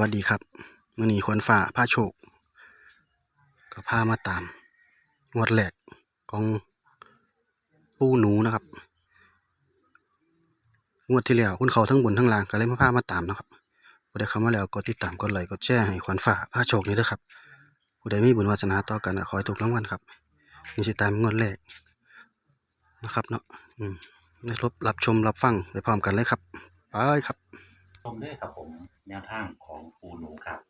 วัสดีครับมื่อนี้ควรฝ่าผ้าโชคก็พามาตามงวดแรกของปูหนูนะครับงวดที่แล้วคุณเขาทั้งบนทั้งล่างก็เลยมาพามาตามนะครับผู้ใดเข้ามาแล้วกดติดตามกดไลค์กดแชร์ให้ควรฝ่าผ้าโชคนี้ด้วยครับผู้ใดมีบุญวาสนาต่อกันขอให้ถูกรางวัลครับนี่สิตามงวดแรกนะครับเนาะอืมได้รับรับชมรับฟังไปพร้อมกันเลยครับไปครับ ชมด้วยครับผมแนวทางของปูหนูครับ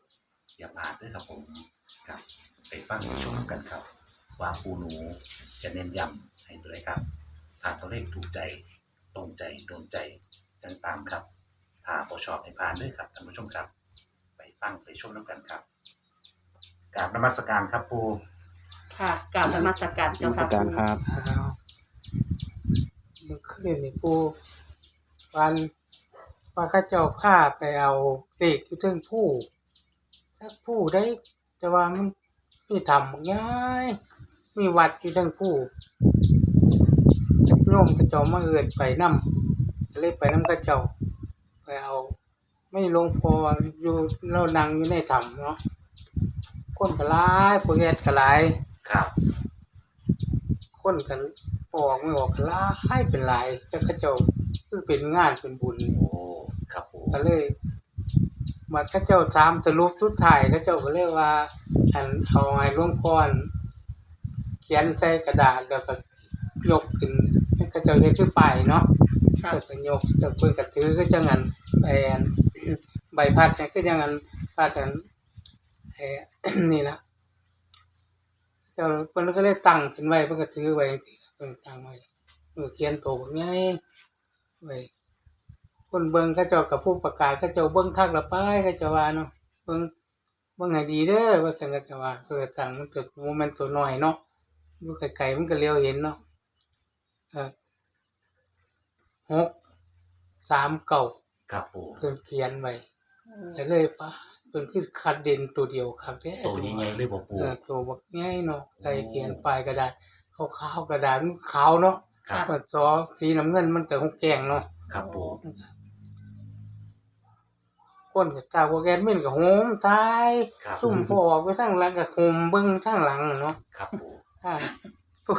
อย่าพลาดด้วยครับผมครับไปฟังไปชมกันครับ ว่าปูหนูจะเน้นย้ำให้ตัวไหนครับถ้าตัวเลขถูกใจตรงใจโดนใจจังตามครับถ้าพอชอบให้ผ่านด้วยครับท่านผู้ชมครับ ไปฟังไปชมน้ำกันครับกราบนมัสการครับปูค่ะกล่าวนมัสการเจ้าค่ะการครับอ้าวเมื่อคืนนี่ปูวัน ว่าเข้าเจ้าผ้าไปเอาเด็กอยู่เทึงผู้ถ้าผู้ได้ แต่ว่ามันมีทำง่ายมีวัดอยู่เทึงผู้จักโยมกระเจ้ามาเอินไปนำก็เลยไปนำกระเจ้า ไปเอา ไม่หลวงพออยู่เรานั่งอยู่ในถ้ำเนาะคนก็หลายผู้เฮ็ดก็หลายครับคนกันออกไม่ออกหลายเป็นหลายแต่เขาเจ้า คือเป็นงานเป็นบุญโอ้ครับปูก็เลยมาเขาเจ้าถามสรุปสุดท้ายเขาเจ้าก็เลยว่าอันเอาให้หลวงพ่อเขียนใส่กระดาษแล้วก็ยกขึ้นให้เขาเจ้าเฮ็ดคือป้ายเนาะค่ะเพิ่นก็ยกเจ้าเพิ่นก็ถือก็จังงั้นไปอันใบพัดเนี่ยก็จังงั้นพัดกันเอ่อนี่นะเจ้าเพิ่นก็เลยตั้งขึ้นไว้เพิ่นก็ถือไว้เพิ่นตั้งไว้เออเขียนโตบักใหญ่ ไว้คนเบิ่งเขาเจ้ากับผู้ประกาศเขาเจ้าเบิ่งคักละไปเขาเจ้าว่าเนาะเบิ่งเบิ่งให้ดีเด้อว่าซั่นเขาเจ้าว่าเพิ่นก็ตั้งมันเกิดโมเมนต์ตัวน้อยเนาะอยู่ไกลๆมันก็เลี้ยวเห็นเนาะเออหกสามเก้าครับปูเพิ่นเขียนไว้แต่เลยป้าเพิ่นคือคัดเด่นตัวเดียวครับแท้ตัวใหญ่ๆเลยบอกปูเออตัวบักใหญ่เนาะใส่เขียนปลายกระดาษขาวๆกระดาษมันขาวเนาะ ครับมันซอสีน้ำเงินมันก็คงแกงเนาะครับปูคนก็ตาบ่แกนมิ่นก็โหมตายครับซุ่มพอออกไปทางหลังก็คุมเบิ่งทางหลังอะเนาะครับปูอ่าพวก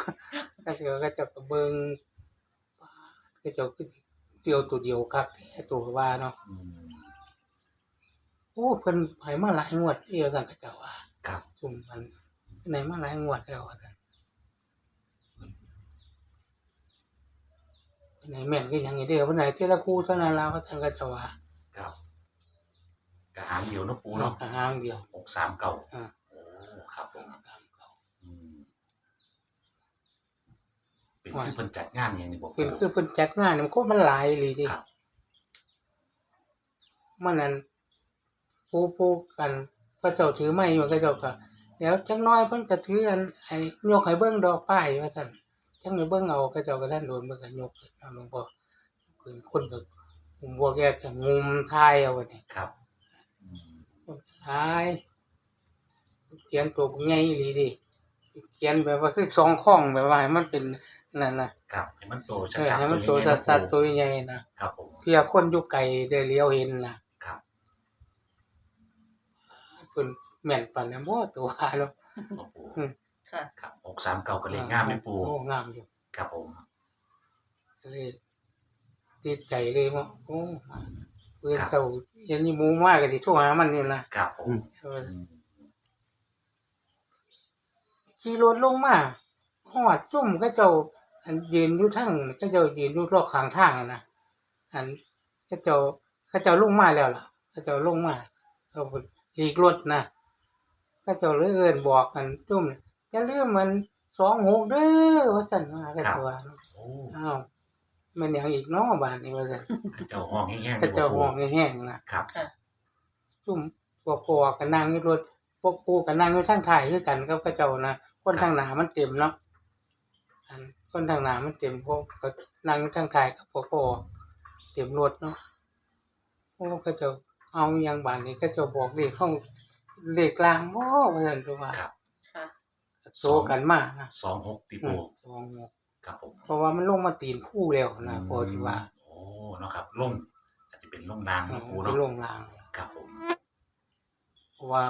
ก็เสือก็จะก็เบิ่งก็เจะคือเดียวตัวเดียวครับแท้ตัวว่าเนาะอืมโอ้เพิ่นไปมาหลายงวดเดียวกันก็เจ้าว่าครับซุ่มมันไหนมาหลายงวดแล้วว่าซั่น ไหนแม่นก็ยังไงเด้อวันไหนเทละคู่เท่านั้นแล้วว่าซั่นก็เจ้าว่าครับกระหางเดียวเนาะปูเนาะหางเดียวหกสามเก่าอ่าโอ้ครับผมอืมเป็นที่เพิ่นจัดงานอย่างนี้บอกคือคือเพิ่นจัดงานมันก็มันหลายอีหลีเดิครับมันนั้นผู้ผู้กันก็เจ้าถือไม้อยู่ก็เจ้าก็เดี๋ยวจักหน้อยเพิ่นก็ถืออันให้ยกให้เบิ่งดอกป้ายว่าซั่น จังไปเบิ่งเอาก็เจ้าก็ท่านโดนเบิ่งก็ยกขึ้นเอาหลวงพ่อขึ้นคนก็ผมบ่แกก็งุมทายเอาไว้นี่ครับอืมคนทายเขียนตัวใหญ่อีหลีดิเขียนแบบว่าคือสองข้องแบบว่าให้มันเป็นนั่นน่ะครับให้มันโตชัเออดๆให้มันตัตัววใหญ่ๆสัดเนาะๆตัวใหญ่นะครับผมเพื่อคนอยู่ไกลได้เลี้ยวเห็นนะครับเพิ่นแม่นปานนั้นบ่ตัวว่าเนาะโอ้โหอืม ค่ะ ครับหกสามเก่าก็เลยงามไม่ปูโอ้งามอยู่ครับผม เลยติดใจเลยว่าโอ้เพิ่นเจ้าเห็นนี่หมู่มาก็สิโทรหามันนี่นะครับผมเอออืมขี่รถลงมาฮอดจุ่มก็เจ้า อันยืนอยู่ทางก็เจ้ายืนอยู่รอบข้างทางอะนะอันก็เจ้าก็เจ้าลงมาแล้วล่ะก็เจ้าลงมาเขาเพิ่นหลีกรถนะก็เจ้าเลยเอิ้นบอกกันจุ่ม อย่าลืมมัน26เด้อว่าซั่นว่าก็เจ้าว่าโอ้อ้าวมันหยังอีกเนาะบาดนี้ว่าซั่นเจ้าห้องแห้งๆก็เจ้าบ่ห้องปูแห้งๆนะครับ ค่ะจุ่มพวกพ่อก็นั่งอยู่รถพวกปู่ก็นั่งอยู่ทางท้ายคือกันกับเขาเจ้านะคนทางหน้ามันเต็มเนาะอันคนทางหน้ามันเต็มพวกก็นั่งอยู่ทางท้ายกับพวกพ่อเต็มรถเนาะโอ้เขาเจ้าเอาอหยังบาดนี้เขาเจ้าบอกเลขห้องเลขกลางบ่ว่าซั่นตัวว่าครับค่ะ โซกันมานะสองหกตีอืปูมสองหกครับผมเพราะว่ามันลงมาตีนผู้แล้วนะพอที่ว่า โอ้เนาะครับลงอาจจะเป็นลงนางอืเนาะมปูไปเนาะลงลางครับผมราะว่า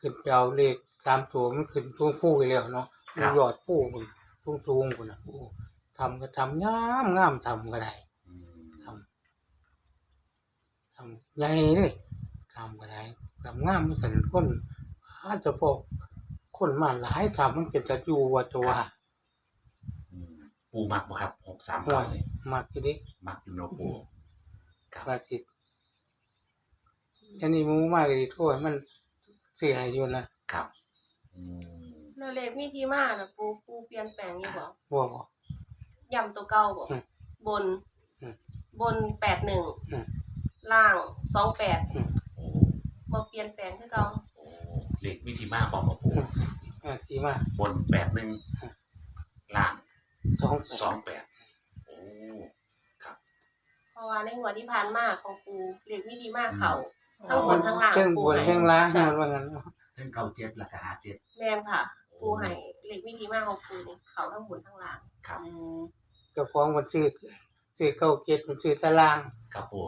ขึ้นไปเอาเลขตามตัวมันขึ้นทุ่งผู้ไปแล้วเนาะมันยอดผู้มันทุ่งสูงคนน่ะโอ้ทำก็ทำงามงามทำก็ได้อืมทำทำใหญ่เลยทำก็ได้ทำงามมันสันคนอาจจะพวก คนมาหลายทำมันเป็นตะยูว่าตัวอืมปูมักบ่ครับหกสามห่วเก้ายนี่มากทีเด็กมักอยู่เนาะปูครับว่าสิอันนี้หมูมากเลยโทษมันเสียอยู่นะครับอืมแล้วเลขมีที่มาน่ะปูปูเปลี่ยนแปลงนี่บ่บ่บ่ ย่ำตัวเก่าบ่อืมบน อืมบนแปดหนึ่งอืมล่างสองแปดโอ้บ่เปลี่ยนแปลงคือเก่าโอ้ เลขวิธีมาบอกมาปูอ่าทีมาบนแปดหนึ่งล่างสองสองแปดโอ้ครับเพราะว่าในงวดที่ผ่านมาของปูเลขมีที่มาเขาทั้งบนทั้งล่างเครื่องปูบนให้เครื่องล้างมันว่างั้นเท่งเก้าเจ็ดแล้วก็หาเจ็ดแม่นค่ะ ปูให้เลขมีที่มาของปูนี่เขาทั้งบนทั้งล่างครับอืมเจ้าของมันซื้อซื้อเก้าเจ็ดมันซื้อตารางครับปู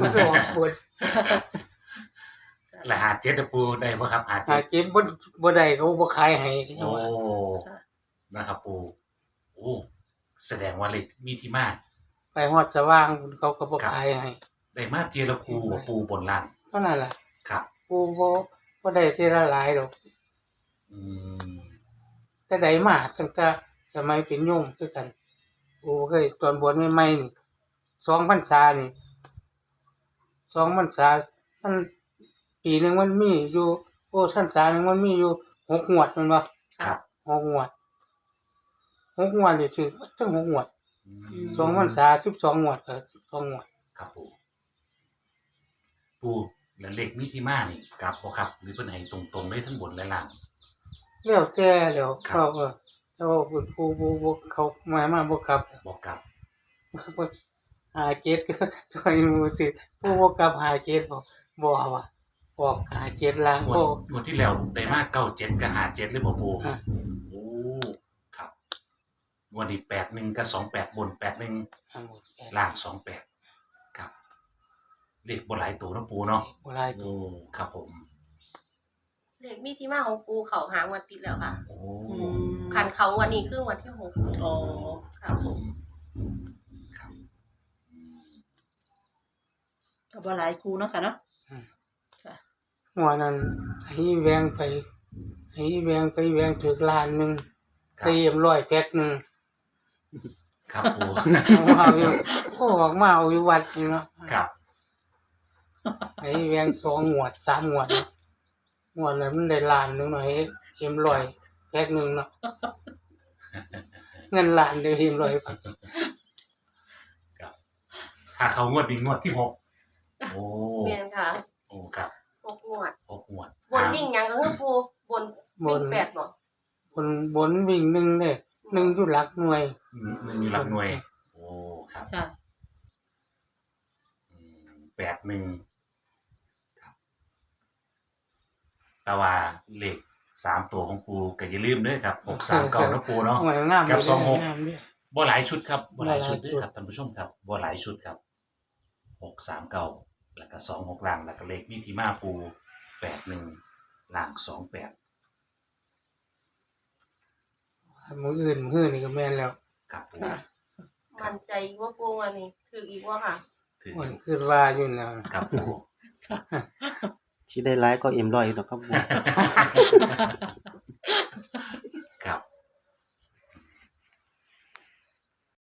มันรอกบนแล้วหาเจ็ดเด้อปูได้บ่ครับหาหาเจ็ดเก็บบ่บ่ได้เขาบ่ขายให้จังโอ้ ว่านะครับปูโอ้แสดงว่าเลขมีที่มาไปฮอดสว่างเขาก็บ่ขายให้ได้มาเทียละปูว่าปูบนล่างเท่านั้นล่ะครับ กูบ่บ่ได้ทีละหลายดอก อืมแต่ใดมาตั้งแต่สมัยเป็นโยมคือกันกูเคยตอนบวชใหม่ๆนี่สองพรรษานี่สองพรรษามัน ปีหนึงมันมีอยู่โอ้พรรษาหนึงมันมีอยู่หกงวดแมันบ่ครับ หกงวดหกงวดนี่ถือว่าทั้งหกงวดอืมสองพรรษาสิบสองงวดก็สิบสองงวดครับปูปูแล้วเลขมีที่มานี่กลับบ่ครับ หรือเป็นให้ตรงๆได้ทั้งบนและล่างแล้วแต่แล้วครับ เขาเออแล้วผู้ผู้ผู้ผู้เขาหมายมาบ่กลับบอกกลับหาเกตก็ตัวไอ้หมูสิผู้บ่กลับหาเกตบ่บ่ว่า บอกหาเกตล้างงวดโอ้ งวดที่แล้วได้มาเก้าเจ็ดกับหาเจ็ดเลยบ่ปูอะ โอ้ครับงวันนี้แปดหนึ่งกับสองแปดบนแปดหนึ่งทั้งหมดแปดล่างสองแปดครับเลขบนหลายตัวเนาะปูเนาะบ่หลายตัโอ้วครับผม เลขมีที่มาของปูเขาหางวันติดแล้วค่ะ โอ้อืมคันเขาวันนี้คือวันที่หกอ๋อครับผมครับอืมก็บ่หลายครูเนาะค่ะเนาะ หัวนั้นให้แวงไปให้แวงไปแวงถึกล้านหนึงครับ เตรียมร้อยแพ็คหนึงครับปูเอามาเอาอยู่โอ้ออกมาเอาอยู่วัดนี่เนาะครับให้แวงสองงวดสามงวดเนาะงวดนั้นมันได้ล้านหนึงหน่อยเอ็มร้อยแพ็คหนึงเนาะเงินล้านเดียวเอ็มร้อยไปครับถ้าเขางวดนี้งวดที่หกโอ้ เมียนค่ะ โอ้ครับห กงวดหกงวดบนวิ่งหยังก็คือปูบนวิ่งแปดบ่บนบนวิ่งหนึ่งเนี่ยหนึ่งอยู่หลักหน่วยอืมหนึ่งมีหลักหน่วย โอ้ครับค่ะ อืมแปดหนึ่งครับแต่ว่าเลขสามตัวของปูก็อย่าลืมเด้วยครับหกสามเก้านะปูเนาะ หน่วยงามกับสองหกงามด้วยบ่หลายชุดครับบ่หลายชุดบ่หลายชุด ด้วยครับท่านผู้ชมครับบ่หลายชุดครับหกสามเก้า แล้วก็สองหกล่างแล้วก็เลขวิธีมาปูแปดหนึ่งล่างสองแปดมืออื่นมือนี่ก็แม่นแล้วครับปูมั่นใจว่าปูวันนี้ถืออีกว่าค่ะ ถือมันคือว่าอยู่แล้วครับปูที่ได้ไลฟ์ก็เอ็มร้อยดอกครับผม